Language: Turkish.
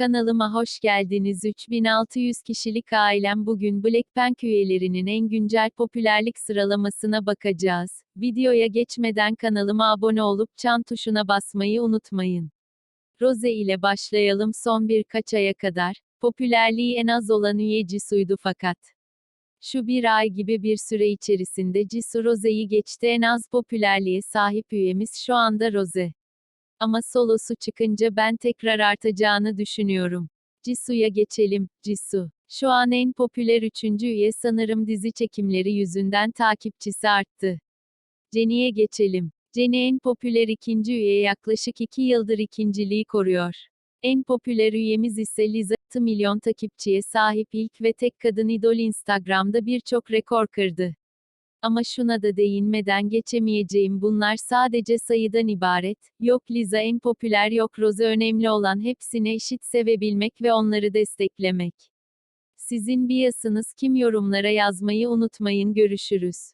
Kanalıma hoş geldiniz. 3600 kişilik ailem bugün Blackpink üyelerinin en güncel popülerlik sıralamasına bakacağız. Videoya geçmeden kanalıma abone olup çan tuşuna basmayı unutmayın. Rose ile başlayalım son birkaç aya kadar. Popülerliği en az olan üye Jisoo'ydu fakat. Şu bir ay gibi bir süre içerisinde Jisoo Rose'yi geçti en az popülerliğe sahip üyemiz şu anda Rose. Ama solosu çıkınca ben tekrar artacağını düşünüyorum. Jisoo'ya geçelim. Jisoo. Şu an en popüler üçüncü üye sanırım dizi çekimleri yüzünden takipçisi arttı. Jennie'ye geçelim. Jennie en popüler ikinci üye yaklaşık 2 yıldır ikinciliği koruyor. En popüler üyemiz ise Liza, 6 milyon takipçiye sahip ilk ve tek kadın idol Instagram'da birçok rekor kırdı. Ama şuna da değinmeden geçemeyeceğim bunlar sadece sayıdan ibaret. Yok Liza en popüler yok Rose önemli olan hepsini eşit sevebilmek ve onları desteklemek. Sizin biasınız kim yorumlara yazmayı unutmayın görüşürüz.